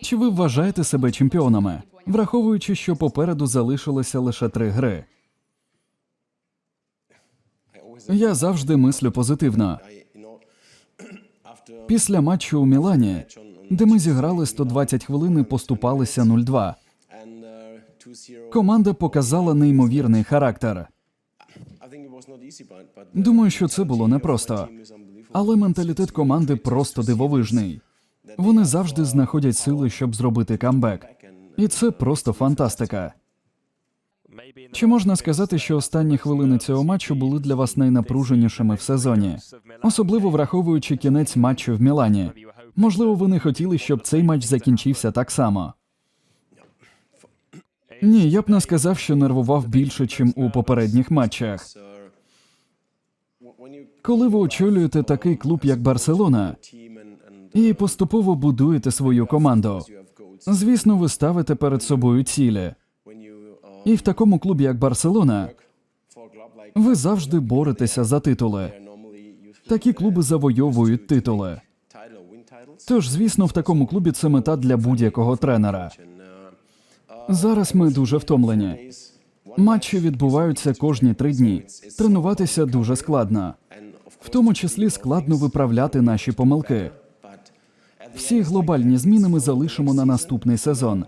Чи ви вважаєте себе чемпіонами, враховуючи, що попереду залишилося лише три гри? Я завжди мислю позитивно. Після матчу у Мілані, де ми зіграли 120 хвилин і поступалися 0-2, команда показала неймовірний характер. Думаю, що це було непросто. Але менталітет команди просто дивовижний. Вони завжди знаходять сили, щоб зробити камбек. І це просто фантастика. Чи можна сказати, що останні хвилини цього матчу були для вас найнапруженішими в сезоні, особливо враховуючи кінець матчу в Мілані? Можливо, ви не хотіли, щоб цей матч закінчився так само. Ні, я б не сказав, що нервував більше, чим у попередніх матчах. Коли ви очолюєте такий клуб, як Барселона, і поступово будуєте свою команду, звісно, ви ставите перед собою цілі. І в такому клубі, як Барселона, ви завжди боретеся за титули. Такі клуби завойовують титули. Тож, звісно, в такому клубі це мета для будь-якого тренера. Зараз ми дуже втомлені. Матчі відбуваються кожні три дні. Тренуватися дуже складно. В тому числі складно виправляти наші помилки. Всі глобальні зміни ми залишимо на наступний сезон.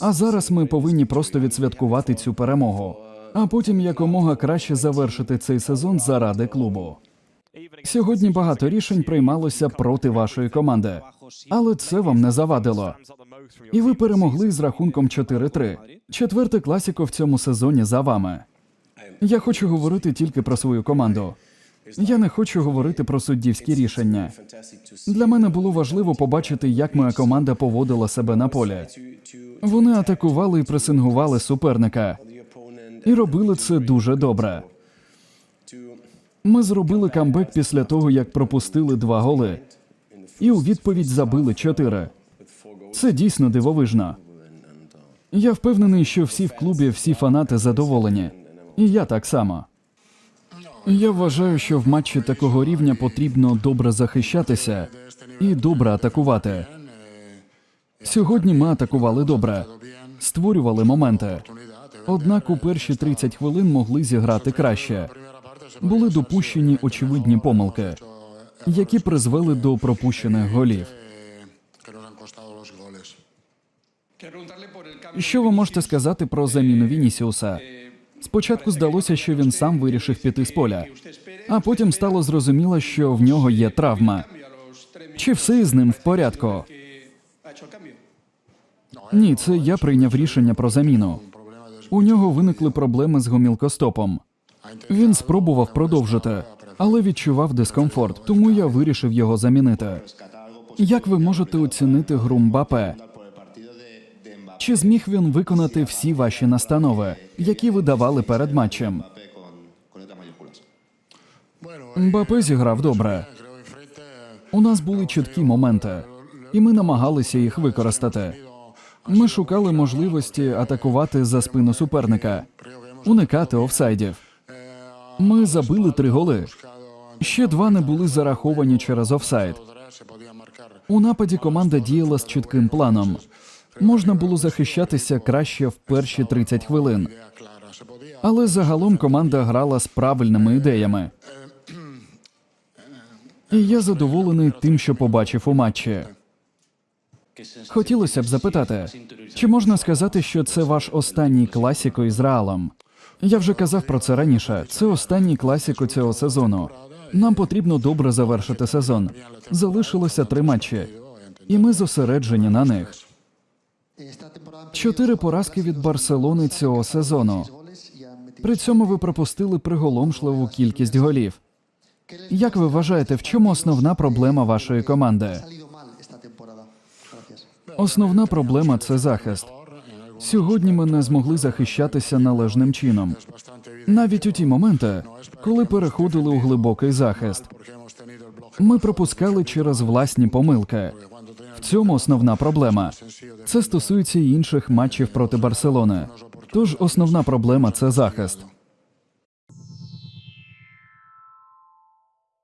А зараз ми повинні просто відсвяткувати цю перемогу, а потім якомога краще завершити цей сезон заради клубу. Сьогодні багато рішень приймалося проти вашої команди, але це вам не завадило. І ви перемогли з рахунком 4-3. Четверте класіко в цьому сезоні за вами. Я хочу говорити тільки про свою команду. Я не хочу говорити про суддівські рішення. Для мене було важливо побачити, як моя команда поводила себе на полі. Вони атакували і пресингували суперника, і робили це дуже добре. Ми зробили камбек після того, як пропустили два голи, і у відповідь забили чотири. Це дійсно дивовижно. Я впевнений, що всі в клубі, всі фанати задоволені. І я так само. Я вважаю, що в матчі такого рівня потрібно добре захищатися і добре атакувати. Сьогодні ми атакували добре, створювали моменти. Однак у перші 30 хвилин могли зіграти краще. Були допущені очевидні помилки, які призвели до пропущених голів. Що ви можете сказати про заміну Вінісіуса? Спочатку здалося, що він сам вирішив піти з поля, а потім стало зрозуміло, що в нього є травма. Чи все із ним в порядку? Ні, це я прийняв рішення про заміну. У нього виникли проблеми з гомілкостопом. Він спробував продовжити, але відчував дискомфорт, тому я вирішив його замінити. Як ви можете оцінити гру Мбапе? Чи зміг він виконати всі ваші настанови, які ви давали перед матчем? Мбапе зіграв добре. У нас були чіткі моменти, і ми намагалися їх використати. Ми шукали можливості атакувати за спину суперника, уникати офсайдів. Ми забили три голи. Ще два не були зараховані через офсайд. У нападі команда діяла з чітким планом. Можна було захищатися краще в перші 30 хвилин, але загалом команда грала з правильними ідеями. І я задоволений тим, що побачив у матчі. Хотілося б запитати, чи можна сказати, що це ваш останній класіко із Реалом? Я вже казав про це раніше. Це останній класіко цього сезону. Нам потрібно добре завершити сезон. Залишилося три матчі, і ми зосереджені на них. Чотири поразки від Барселони цього сезону. При цьому ви пропустили приголомшливу кількість голів. Як ви вважаєте, в чому основна проблема вашої команди? Основна проблема це захист. Сьогодні ми не змогли захищатися належним чином. Навіть у ті моменти, коли переходили у глибокий захист, ми пропускали через власні помилки. Цьому основна проблема. Це стосується і інших матчів проти Барселони. Тож основна проблема це захист.